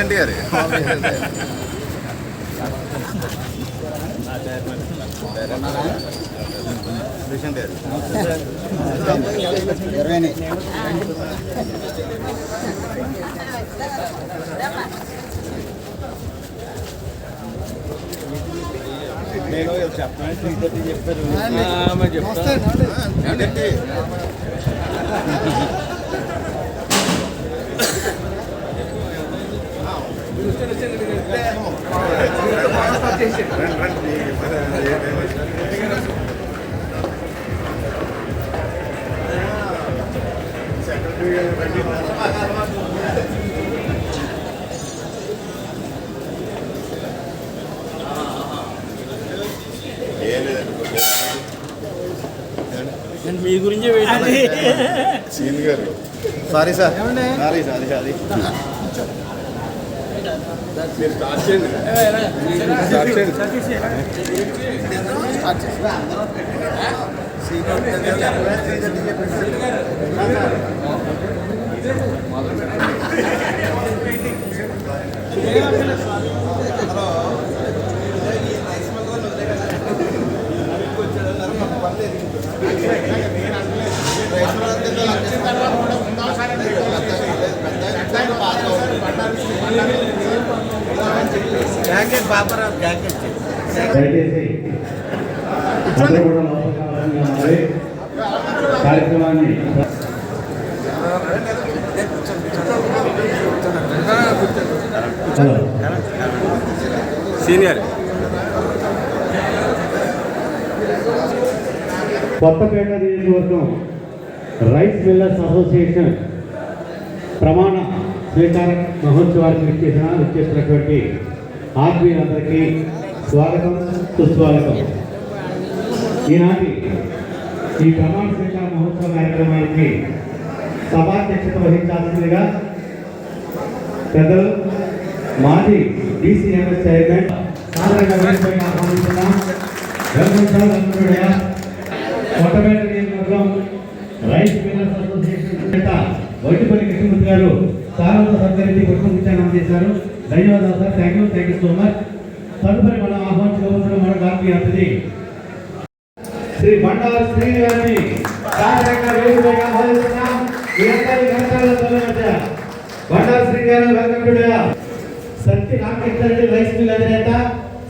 President గారు president గారు నేను చెప్పాను చెప్పారు ఏమండి? మీ గురించే వెయిట్ సీన్ గారు sorry sir sorry sorry sorry మీరు స్టార్ట్ చేయండి స్టార్ట్ చేయండి జాకెట్ పాపరావు జాకెట్ దయచేసి అందరూ కూడా లోపలికి రావాలని మనవి. కార్యక్రమాన్ని. సీనియర్ కొత్తపేట నియోజకవర్గం రైస్ మిల్లర్స్ అసోసియేషన్ ప్రమాణ స్వీకార మహోత్సవానికి విచ్చేసిన విచ్చేసినటువంటి ఆత్మీయులందరికీ స్వాగతం సుస్వాగతం ఈనాటి ఈ ప్రమాణ మహోత్సవ కార్యక్రమానికి సభాధ్యక్షత వహించాల్సిందిగా పెద్దలు మాజీ డిసిఎంఎస్ చైర్మన్ సాధారణ ఆహ్వానిస్తున్నాం. నియోజకవర్గం రైస్ మిల్లర్స్ అసోసియేషన్ నేత వైటిపల్లి కృష్ణమూర్తి గారు సారంతో సత్కరించి పుష్పగుచ్చాన్ని అందజేశారు ధన్యవాదాలు sir. Thank you thank you so much తదుపరి మనం మన గాంధీ అతిథి శ్రీ బండారు శ్రీ గారిని సాధారణంగా వేదికపైకి ఆహ్వానిస్తున్నాం మీ అందరి కరతాళ బండారు శ్రీ సత్య రెడ్డి రైస్ మిల్ అధినేత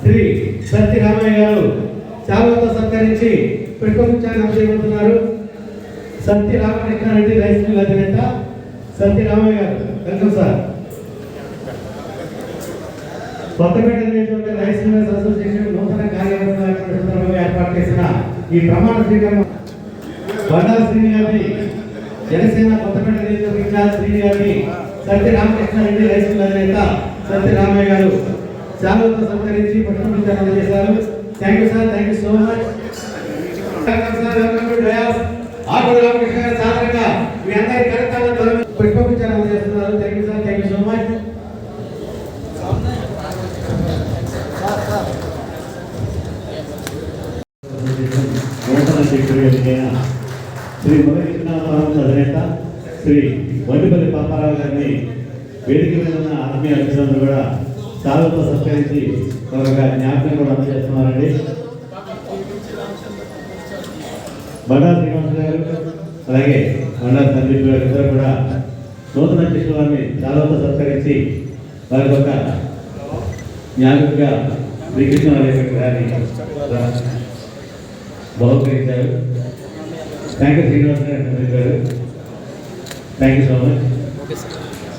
శ్రీ సత్య రామయ్య గారు. చావతో సత్కరించి పుష్పగుచ్చాన్ని అందజేయబోతున్నారు సత్య రామకృష్ణ రెడ్డి రైస్ మిల్ అధినేత సత్య రామయ్య గారు. Welcome sir. కొత్తపేట నియోజకవర్గ రైస్ మిల్లర్స్ అసోసియేషన్ నూతన కార్యవర్గ ఏర్పాటు చేసిన ఈ ప్రమాణ స్వీకారం బండారు శ్రీని గారిని జనసేన కొత్తపేట నియోజకవర్గ ఇన్ఛార్జ్ శ్రీని గారిని సత్య రామకృష్ణ రెడ్డి అధినేత సత్య రామయ్య గారు శాలువతో సత్కరించి పుష్పగుచ్చాన్ని చేశారు. Thank you sir thank you so much ఆకుడు Ramakrishna గారు సాధారణంగా మీ అందరి కార్యక్రమాలతో పుష్పగుచ్చాన్ని చేస్తున్నారు thank you sir thank you so much నూతన సెక్రటరీ శ్రీ మురకృష్ణారావు అధినేత శ్రీ వండిపల్లి పాపారావు గారిని వేదిక మీద ఉన్న ఆత్మీయ అభ్యర్థులు కూడా సాగుతో సత్కరించి ఒక జ్ఞాపకం కూడా అందజేస్తున్నారండి. బండా శ్రీనివాస గారు అలాగే బండా సందీప్ గారు ఇద్దరు కూడా నూతన అధ్యక్షుల వారిని సాగుతో సత్కరించి వారికి ఒక జ్ఞాపకంగా శ్రీకృష్ణ గారిని బహుకరించారు. థ్యాంక్ యూ శ్రీనివాస్ గారు సందీప్ గారు thank you so much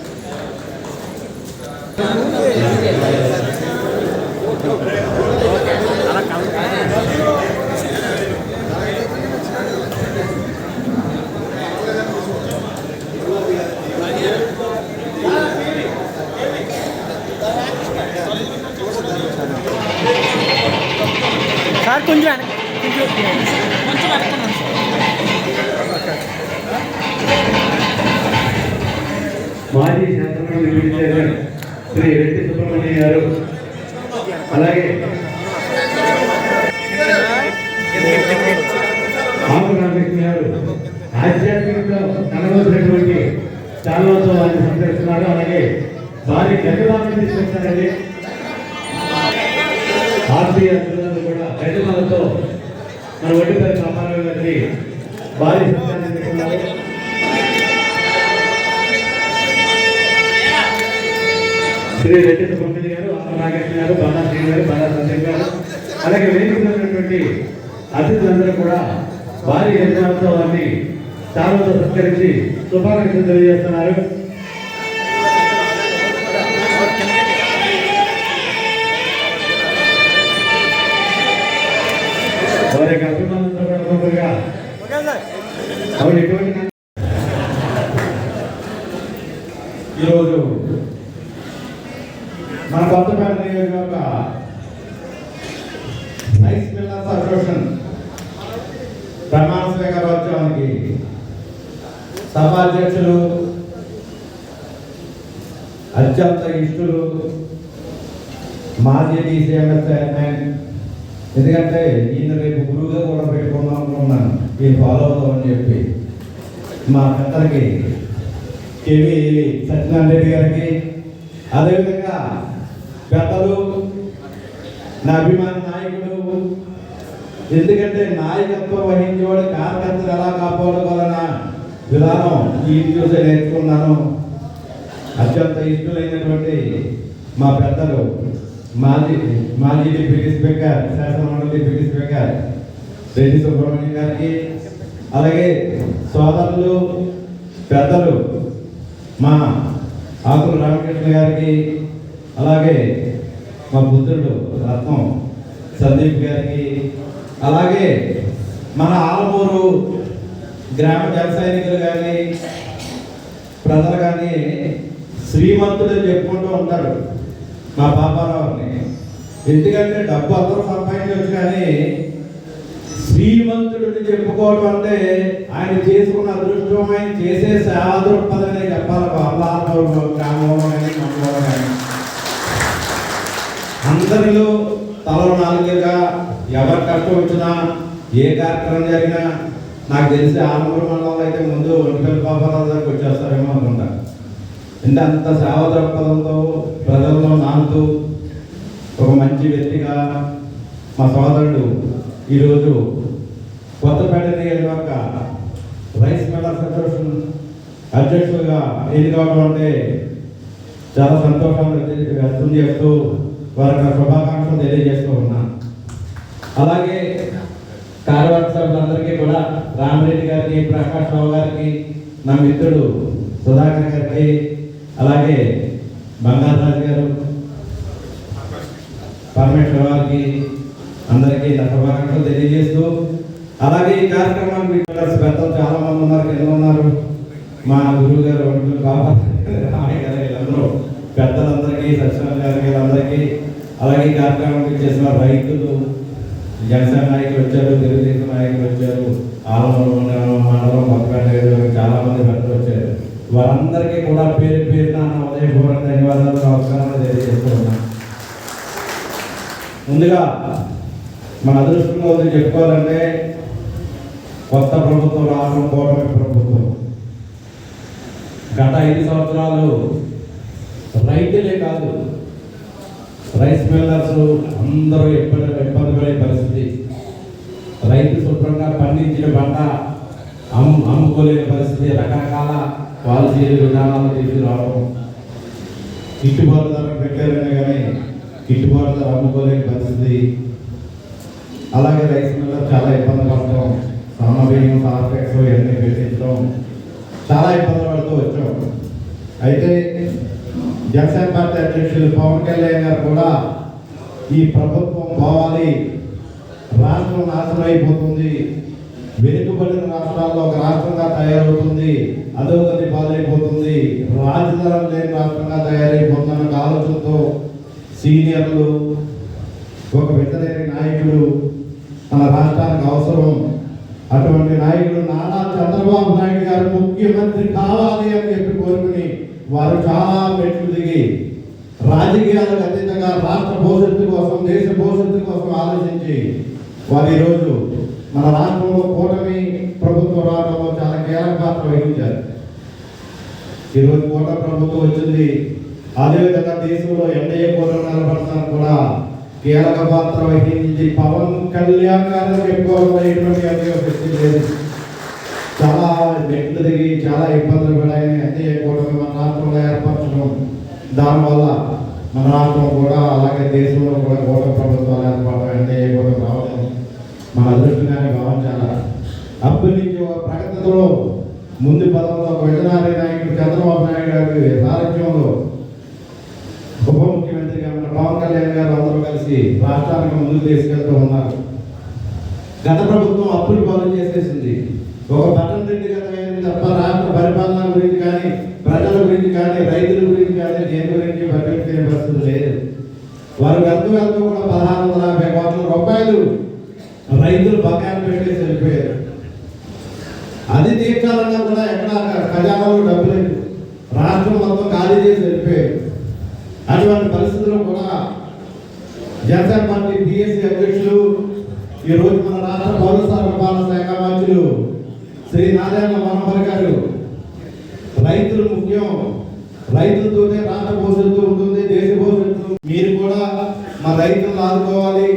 sir కొంచెం వెనక్కి, కొంచెం కొంచెం వెనక్కున్నాను మాజీ శాసనసభ డిప్యూటీ చైర్మన్ శ్రీ రెడ్డి సుబ్రహ్మణ్య గారు అలాగే ఆకు రామకృష్ణ గారు ఆధ్యాత్మికంగా కనబోతున్నటువంటి శాలోత్సవాన్ని సందర్శిస్తున్నారు. అలాగే భారీ గజలాన్ని తీసుకొచ్చారండి. ఆర్టీఆర్ అధికారులు కూడా గజమాలతో మన ఒడ్డుపల్లి రామారావు గారిని భారీ శ్రీ రెడ్డి సుబ్రహ్మణ్య గారు ఆర్ నాగేశ్వర గారు బాలా శ్రీ గారు బాలా సంజయ్ గారు. అలాగే వేదికలో అతిథులందరూ కూడా భారీ యజ్ఞోత్సవాన్ని చాలా సత్కరించి శుభాకాంక్షలు తెలియజేస్తున్నారు. అత్యంత ఇష్టలు మాజీ డీసీఎంఎస్ చైర్మన్. ఎందుకంటే ఈయన రేపు గురువుగా కూడా పెట్టుకుందాం అనుకున్నాను ఈయన ఫాలో అవుతామని చెప్పి. మా పెద్దలకి కేవీ సత్యనారాయణ రెడ్డి గారికి. అదేవిధంగా పెద్దలు నా అభిమాన నాయకుడు ఎందుకంటే నాయకత్వం వహించేవాడు కార్యకర్తలు ఎలా కాపాడుకోవాలన్న విధానం ఈ చూసే నేర్చుకున్నాను. అత్యంత ఇష్టమైనటువంటి మా పెద్దలు మాజీ మాజీ డిప్యూటీ స్పీకర్ శాసనమండలి డిప్యూటీ స్పీకర్ రెడ్డి సుబ్రహ్మణ్యం గారికి అలాగే సోదరులు పెద్దలు మా ఆకుల రామకృష్ణ గారికి అలాగే మా బుద్ధుడు రత్నం సందీప్ గారికి అలాగే మన ఆలమూరు గ్రామ జన సైనికులు కానీ ప్రజలు కానీ శ్రీమంతుడు అని చెప్పుకుంటూ ఉంటారు మా పాపారావుని. ఎందుకంటే డబ్బు అందరూ సంపాదించవచ్చు కానీ శ్రీమంతుడిని చెప్పుకోవడం అంటే ఆయన చేసుకున్న అదృష్టం ఆయన చేసే సేవా దృక్పథమే చెప్పాలి. బాబారావు గ్రామంలో కానీ మండలంలో కానీ. అందరిలో తలలో నాలుగుగా ఎవరి కష్టం వచ్చినా ఏ కార్యక్రమం జరిగినా నాకు తెలిసి ఆలమూరు మండలంలో అయితే ముందు ఒంటిపల్లి పాపారావు దగ్గరికి వచ్చేస్తారు అనుకుంటా అంటే అంత సేవ దృక్పథంతో ప్రజల్లో నానుతూ ఒక మంచి వ్యక్తిగా మా సోదరుడు ఈరోజు కొత్తపేట నియోజకవర్గ రైస్ మిల్లర్స్ అసోసియేషన్ అధ్యక్షులుగా ఎన్నికవడం అంటే చాలా సంతోషాన్ని వ్యక్తం- చేస్తూ వారికి శుభాకాంక్షలు తెలియజేస్తూ ఉన్నాను. అలాగే కార్యవర్గ సభ్యులందరికీ కూడా రామరెడ్డి గారికి ప్రకాష్ రావు గారికి నా మిత్రుడు సుధాకర్ గారికి అలాగే బంగారాజు గారు పరమేశ్వర వారికి అందరికీ నా శుభాకాంక్షలు తెలియజేస్తూ అలాగే ఈ కార్యక్రమానికి వీళ్ళ పెద్దలు చాలా మంది ఉన్నారు కింద ఉన్నారు. మా గురువు గారు వంటలు గారు వీళ్ళందరూ పెద్దలందరికీ సత్యనారాయణ గారికి వీళ్ళందరికీ అలాగే ఈ కార్యక్రమానికి చేసిన రైతులు జనసేన నాయకులు వచ్చారు తెలుగుదేశం నాయకులు వచ్చారు ఆలమూరు మండలం మండలం చాలా మంది పెద్దలు వచ్చారు. వారందరికీ కూడా పేరు పేరున నా ఉదయపూర్వక ధన్యవాదాలు నమస్కారాలు తెలియజేస్తూ ముందుగా మన అదృష్టంలో ఉంది చెప్పుకోవాలంటే కొత్త ప్రభుత్వం రావడం కూటమి ప్రభుత్వం. గత ఐదు సంవత్సరాలు రైతులే కాదు రైస్ మిల్లర్స్ అందరూ ఇబ్బంది ఇబ్బంది పడే పరిస్థితి. రైతు శుభ్రంగా పండించిన పంట అమ్ము అమ్ముకోలేని పరిస్థితి. రకరకాల పాలసీలు విధానాలు తీసుకురావడం గిట్టుబాటు ధర పెట్టారనే కానీ గిట్టుబాటు ధర అమ్ముకోలేని పరిస్థితి. అలాగే రైస్ మిల్లర్ చాలా ఇబ్బంది పడటం సామబియ్యం సార్ఫెక్స్ ఇవన్నీ పెట్టించడం చాలా ఇబ్బంది పడుతూ వచ్చాం. అయితే జనసేన పార్టీ అధ్యక్షులు పవన్ కళ్యాణ్ గారు కూడా ఈ ప్రభుత్వం పోవాలి రాష్ట్రం నాశనం అయిపోతుంది వెనుకబడిన రాష్ట్రాల్లో ఒక రాష్ట్రంగా తయారవుతుంది. అధోగతి పాలైపోతుంది. రాజధాని లేని రాష్ట్రంగా తయారైపోతున్న ఆలోచనతో సీనియర్లు ఒక వెటనరీ నాయకుడు మన రాష్ట్రానికి అవసరం. అటువంటి నాయకుడు నారా చంద్రబాబు నాయుడు గారు ముఖ్యమంత్రి కావాలి అని చెప్పి కోరుకుని వారు చాలా మెట్లు దిగి రాజకీయాలకు అతీతంగా రాష్ట్ర భవిష్యత్తు కోసం దేశ భవిష్యత్తు కోసం ఆలోచించి వారు ఈరోజు మన రాష్ట్రంలో కూటమి ప్రభుత్వం రావడంలో చాలా కీలక పాత్ర వహించారు. ఈరోజు కోట ప్రభుత్వం వచ్చింది. అదేవిధంగా దేశంలో ఎన్డీఏ కూడా నిలబడతాను కూడా కీలక పాత్ర వహించింది. పవన్ కళ్యాణ్ గారిని చెప్పుకోవడం ఎటువంటి లేదు. చాలా మెట్లు దిగి చాలా ఇబ్బందులు పడాయని ఎన్డీఏ కూటమి మన రాష్ట్రంలో ఏర్పరచడం. దానివల్ల మన రాష్ట్రం కూడా అలాగే దేశంలో కూడా కోట ప్రభుత్వాలు ఏర్పడడం ఎన్డీఏ కూడా రావడం మా అదృష్టంగానే భావించాలి అప్పటి నుంచి ఒక ప్రగతిలో ముందు పదంలో ఒక విజయనారాయణ నాయకుడు చంద్రబాబు నాయుడు గారి సారథ్యంలో ఉప ముఖ్యమంత్రిగా మన పవన్ కళ్యాణ్ గారు అందరూ కలిసి రాష్ట్రానికి ముందుకు తీసుకెళ్తూ ఉన్నారు. గత ప్రభుత్వం అప్పులు పాలు చేసేసింది. ఒక బటన్ రెడ్డి గత తప్ప రాష్ట్ర పరిపాలన గురించి కానీ ప్రజల గురించి కానీ రైతుల గురించి కానీ దేని గురించి పట్టించుకునే పరిస్థితి లేదు. వారు వెళ్తూ వెళ్తూ కూడా పదహారు వందల యాభై కోట్ల రూపాయలు రైతులు బకాయిలు పెట్టేసి వెళ్ళిపోయారు. అది తీర్చాలన్నా కూడా ఎక్కడ ఖజానాలో డబ్బు లేదు రాష్ట్రం మొత్తం ఖాళీ చేసి వెళ్ళిపోయారు. అటువంటి పరిస్థితుల్లో కూడా జనసేన పార్టీ పిఎస్సి అధ్యక్షులు ఈరోజు మన రాష్ట్ర పౌర రూపాయల శాఖ మంత్రులు శ్రీ నారాయణ మనోహర్ గారు రైతులు ముఖ్యం. రైతులతోనే రాష్ట్ర భవిష్యత్తు ఉంటుంది దేశ భవిష్యత్తు మీరు కూడా మా రైతులను ఆదుకోవాలి.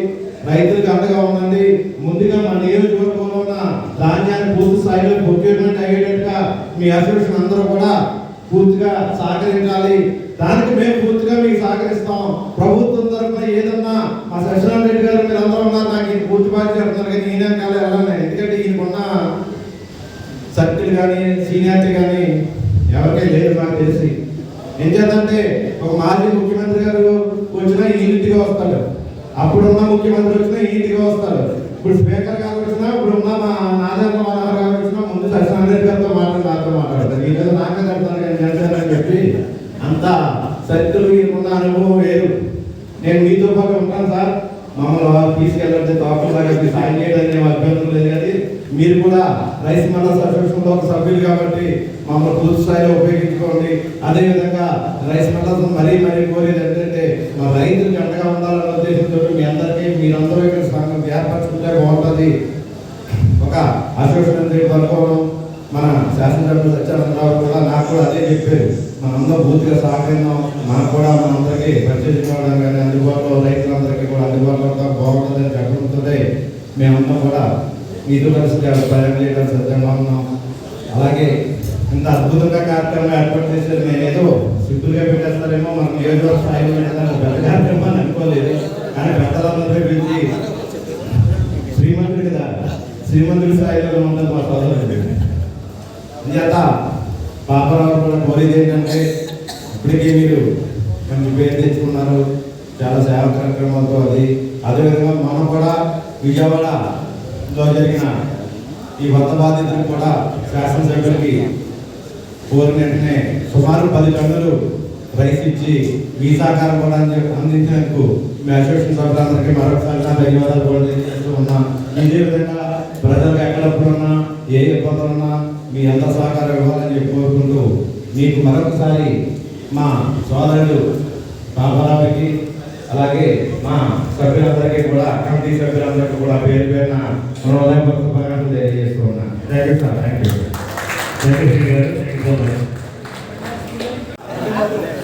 రైతులకు అండగా ఉండండి. ముందుగా మా నియోజకవర్గంలో ఉన్న ధాన్యాన్ని పూర్తి స్థాయిలో ప్రొక్యూర్మెంట్ అయ్యేటట్టుగా మీ అసోసియేషన్ అందరూ కూడా పూర్తిగా సహకరించాలి. దానికి మేము పూర్తిగా మీకు సహకరిస్తాం. ప్రభుత్వం తరఫున ఏదన్నా మా శశిరామ్ రెడ్డి గారు మీరు అందరూ ఉన్నారు. నాకు ఈయన పూర్తి బాధ్యత చెప్తున్నారు కానీ ఈయన కాలే వెళ్ళాలి. ఎందుకంటే ఈయనకున్న సర్కిల్ కానీ సీనియారిటీ కానీ ఎవరికీ లేదు నాకు తెలిసి. ఏం చేద్దంటే ఒక మాజీ ముఖ్యమంత్రి గారు వచ్చినా ఈ ఇంటికి వస్తాడు. అప్పుడున్న ముఖ్యమంత్రి వచ్చినా ఈ వస్తారు. ఇప్పుడు స్పీకర్ గారు వచ్చినా ఇప్పుడు ఉన్న మా నాదన్న మనోహర్ గారు వచ్చినా ముందు సత్యనారాయణ రెడ్డి గారితో మాట్లాడి నాతో మాట్లాడతారు. ఈ మీద నాకే చెప్తాను నేను అని చెప్పి అంత సర్కిల్ ఉన్న అనుభవం వేరు. నేను మీతో పాటు ఉంటాను సార్. మమ్మల్ని తీసుకెళ్ళండి తోకలాగా సాయం చేయడానికి ఏం అభ్యంతరం లేదు కానీ మీరు కూడా రైస్ మండల అసోసియేషన్లో ఒక సభ్యులు కాబట్టి మమ్మల్ని పూర్తి స్థాయిలో ఉపయోగించుకోండి. అదేవిధంగా రైస్ మండలం మరీ మరీ కోరేది ఏంటంటే మా రైతులకు అండగా ఉండాలన్న మీరందరూ ఇక్కడ సంఘం ఏర్పరచుకుంటే బాగుంటుంది ఒక అసోసియేషన్ రేపు అనుకోవడం మన శాసనసభ్యులు సత్యానందరావు కూడా నాకు కూడా అదే చెప్పారు. మనందరం పూర్తిగా సహకరిందాం మనకు కూడా మనందరికీ పరిచయించుకోవడం కానీ అందుబాటులో రైతులందరికీ కూడా అందుబాటులో బాగుంటుంది బాగుంటుందని చెప్పడంతో మేమందరం కూడా మీతో కలిసి ప్రయాణం చేయడానికి సిద్ధంగా ఉన్నాం. అలాగే ఇంత అద్భుతంగా కార్యక్రమం ఏర్పాటు చేసేది నేనేదో సింపుల్గా పెట్టేస్తారేమో మనం నియోజకవర్గ స్థాయిలో పెట్టేదాన్ని పెద్ద కార్యక్రమం అనుకోలేదు. కానీ పెద్దలందరినీ పిలిచి శ్రీమంతుడి కదా శ్రీమంతుడి స్థాయిలో ఉన్నది మా సోదరుడు చేత పాపరావు కూడా కోరేది ఏంటంటే ఇప్పటికీ మీరు మంచి పేరు తెచ్చుకున్నారు. చాలా సేవ కార్యక్రమాలతో అది. అదేవిధంగా మనం కూడా విజయవాడలో జరిగిన ఈ వంద బాధితులకు కూడా శాసనసభ్యులకి కోరిన వెంటనే సుమారు పది టన్నులు రైస్ ఇచ్చి మీ సహకారం కూడా అందించినందుకు మీ అసోసియేషన్ సభ్యులందరికీ మరొకసారి నా ధన్యవాదాలు కూడా తెలియజేస్తూ ఉన్నాను ఇదే విధంగా ప్రజలకు ఎక్కడప్పుడు ఉన్నా ఏ ఇబ్బందులు ఉన్నా మీ అంత సహకారం ఇవ్వాలని చెప్పి కోరుకుంటూ మీకు మరొకసారి మా సోదరుడు బాబారావుకి అలాగే మా సభ్యులందరికీ కూడా కమిటీ సభ్యులందరికీ కూడా పేరు పేరున హృదయపూర్వక శుభాకాంక్షలు తెలియజేస్తూ ఉన్నాను thank you sir thank you thank you Shri గారు థ్యాంక్ యూ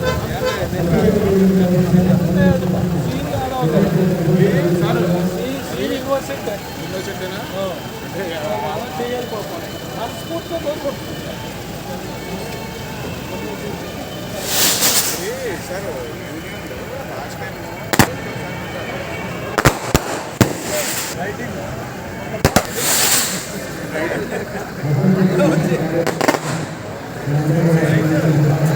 ఇన్నోసెంట్ ఇన్నోసెంటేనా అంటే చేయాలి పాపం. మనస్ఫూర్తిగా కోరుకుంటుంది సార్ రైటింగ్ రైటింగ్